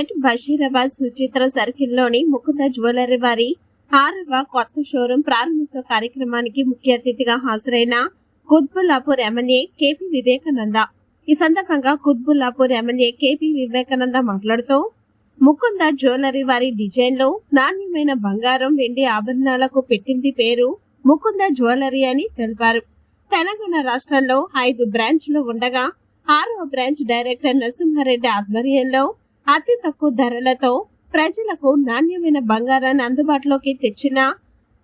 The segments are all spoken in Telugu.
బషీరాబాద్ సుచిత్ర సర్కిల్లోని ముకుంద జ్యువెలరీ వారి ఆరవ కొత్త షోరూం ప్రారంభోత్సవ కార్యక్రమానికి ముఖ్య అతిథిగా హాజరైన కుత్బుల్లాపూర్ ఎమ్మెల్యే కేపీ వివేకానంద. ఈ సందర్భంగా కుత్బుల్లాపూర్ ఎమ్మెల్యే కేపీ వివేకానంద మాట్లాడుతూ ముకుంద జ్యువెలరీ వారి డిజైన్లో నాణ్యమైన బంగారం వెండి ఆభరణాలకు పెట్టింది పేరు ముకుంద జ్యువెలరీ అని తెలిపారు. తెలంగాణ రాష్ట్రంలో ఐదు బ్రాంచ్లు ఉండగా ఆరవ బ్రాంచ్ డైరెక్టర్ నరసింహారెడ్డి ఆధ్వర్యంలో అతి తక్కువ ధరలతో ప్రజలకు నాణ్యమైన బంగారాన్ని అందుబాటులోకి తెచ్చిన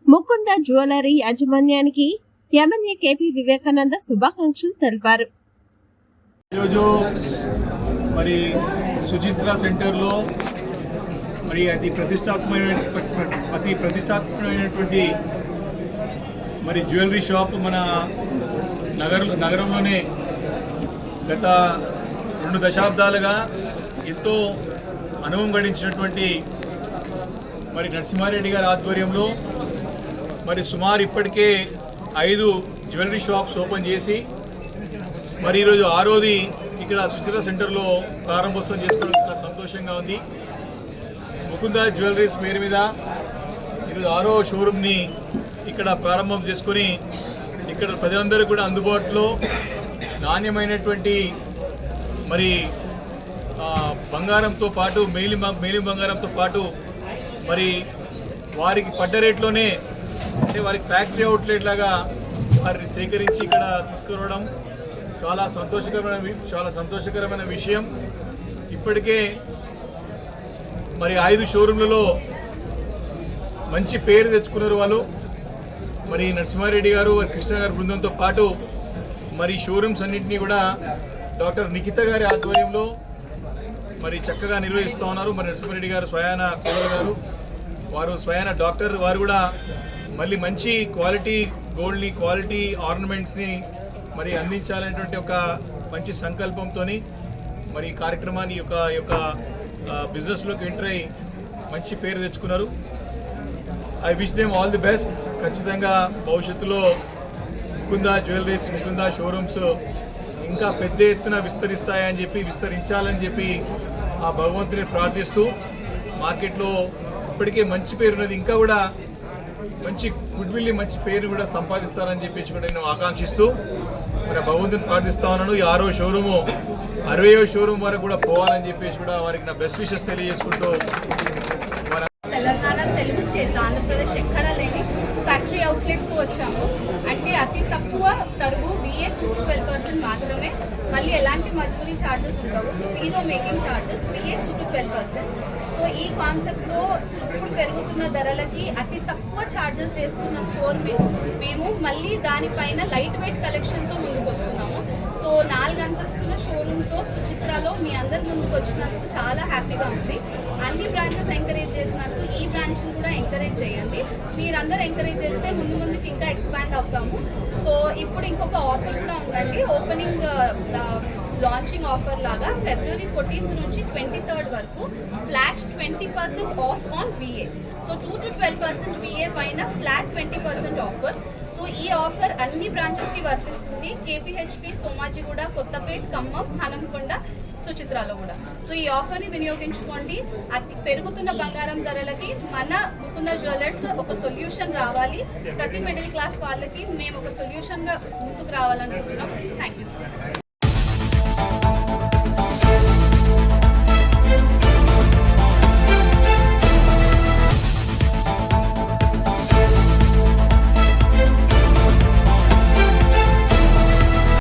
ముకుంద జ్యువెలరీ యాజమాన్యానికి ఎమ్మెల్యే కేపీ వివేకానంద శుభాకాంక్షలు తెలిపారు. ఈరోజు మరి సుచిత్ర సెంటర్లో మరి అతి ప్రతిష్టాత్మకమైన అతి ప్రతిష్టాత్మకమైనటువంటి మరి జ్యువెలరీ షాప్ మన నగర నగరంలోనే గత రెండు దశాబ్దాలుగా ఎంతో అనుభవం గడించినటువంటి మరి నరసింహారెడ్డి గారి ఆధ్వర్యంలో మరి సుమారు ఇప్పటికే ఐదు జ్యువెలరీ షాప్స్ ఓపెన్ చేసి మరి ఈరోజు ఆరోది ఇక్కడ సుచిత సెంటర్లో ప్రారంభోత్సవం చేసుకోవడం చాలా సంతోషంగా ఉంది. ముకుంద జ్యువెలరీస్ పేరు మీద ఈరోజు ఆరో షోరూమ్ని ఇక్కడ ప్రారంభం చేసుకొని ఇక్కడ ప్రజలందరూ కూడా అందుబాటులో నాణ్యమైనటువంటి మరి బంగారంతో పాటు మేలి మేలి బంగారంతో పాటు మరి వారికి పడ్డ రేట్లోనే అంటే వారికి ఫ్యాక్టరీ అవుట్లెట్ లాగా వారిని సేకరించి ఇక్కడ తీసుకురావడం చాలా సంతోషకరమైన చాలా సంతోషకరమైన విషయం. ఇప్పటికే మరి ఐదు షోరూంలలో మంచి పేరు తెచ్చుకున్నారు వాళ్ళు. మరి నరసింహారెడ్డి గారు వారి కృష్ణ గారి బృందంతో పాటు మరి షోరూమ్స్ అన్నింటినీ కూడా డాక్టర్ నిఖిత గారి ఆధ్వర్యంలో మరి చక్కగా నిర్వహిస్తూ ఉన్నారు. మరి నరసింహారెడ్డి గారు స్వయాన కోడలు గారు వారు స్వయాన డాక్టర్ వారు కూడా మళ్ళీ మంచి క్వాలిటీ గోల్డ్ని క్వాలిటీ ఆర్నమెంట్స్ని మరి అందించాలనేటువంటి ఒక మంచి సంకల్పంతో మరి కార్యక్రమాన్ని యొక్క యొక్క బిజినెస్లోకి ఎంటర్ అయ్యి మంచి పేరు తెచ్చుకున్నారు. I wish them all the best. ఖచ్చితంగా భవిష్యత్తులో ముకుంద జ్యువెలరీస్ ముకుందా షోరూమ్స్ ఇంకా పెద్ద ఎత్తున విస్తరిస్తాయని చెప్పి విస్తరించాలని చెప్పి ఆ భగవంతుని ప్రార్థిస్తూ మార్కెట్లో ఇప్పటికే మంచి పేరు ఉన్నది. ఇంకా కూడా మంచి గుడ్ విల్ని మంచి పేరు కూడా సంపాదిస్తారని చెప్పేసి కూడా నేను ఆకాంక్షిస్తూ మరి భగవంతుని ప్రార్థిస్తా ఉన్నాను. ఈ ఆరో షోరూము అరవయో షోరూమ్ వరకు కూడా పోవాలని చెప్పేసి కూడా వారికి నా బెస్ట్ విషెస్ తెలియజేసుకుంటూ వారి తెలంగాణ తెలుగు స్టేట్స్ ఆంధ్రప్రదేశ్ ఎక్కడా లేని ఫ్యాక్టరీ అవుట్లెట్కు వచ్చాము అంటే అతి తక్కువ తరుగు బిఏ టూ ట్వెల్వ్ పర్సెంట్ మాత్రమే మళ్ళీ ఎలాంటి మజూరీ ఛార్జెస్ ఉండవు. Zero making charges VA two to twelve percent so ఈ కాన్సెప్ట్తో ఇప్పుడు పెరుగుతున్న ధరలకి అతి తక్కువ ఛార్జెస్ వేసుకున్న స్టోర్ మేము మేము మళ్ళీ దానిపైన లైట్ వెయిట్ కలెక్షన్తో ముందుకు వస్తున్నాము సో నాలుగు అంతస్తుల షోరూమ్తో సుచిత్రలో మీ అందరి ముందుకు వచ్చినందుకు చాలా హ్యాపీగా ఉంది. అన్ని బ్రాంచెస్ ఎంకరేజ్ చేసినట్టు ఈ బ్రాంచ్ని కూడా ఎంకరేజ్ చేయండి. మీరందరూ ఎంకరేజ్ చేస్తే ముందు ముందుకు ఇంకా ఎక్స్పాండ్ అవుతాము. సో ఇప్పుడు ఇంకొక ఆఫర్ కూడా ఉందండి. ఓపెనింగ్ లాంచింగ్ ఆఫర్ లాగా ఫిబ్రవరి ఫోర్టీన్త్ నుంచి ట్వంటీ థర్డ్ వరకు flat twenty percent off on VA so two to twelve percent VA పైన flat twenty percent offer. So ఈ ఆఫర్ అన్ని బ్రాంచెస్కి వర్తిస్తుంది. కేపీహెచ్పి సోమాజిగూడ కొత్తపేట్ ఖమ్మం హనంకొండ సుచిత్రాలో కూడా. సో ఈ ఆఫర్ని వినియోగించుకోండి. అతి పెరుగుతున్న బంగారం ధరలకి మన ముకుంద జ్యువెలర్స్ ఒక సొల్యూషన్ రావాలి. ప్రతి మిడిల్ క్లాస్ వాళ్ళకి మేము ఒక సొల్యూషన్గా ముందుకు రావాలనుకుంటున్నాం. Thank you so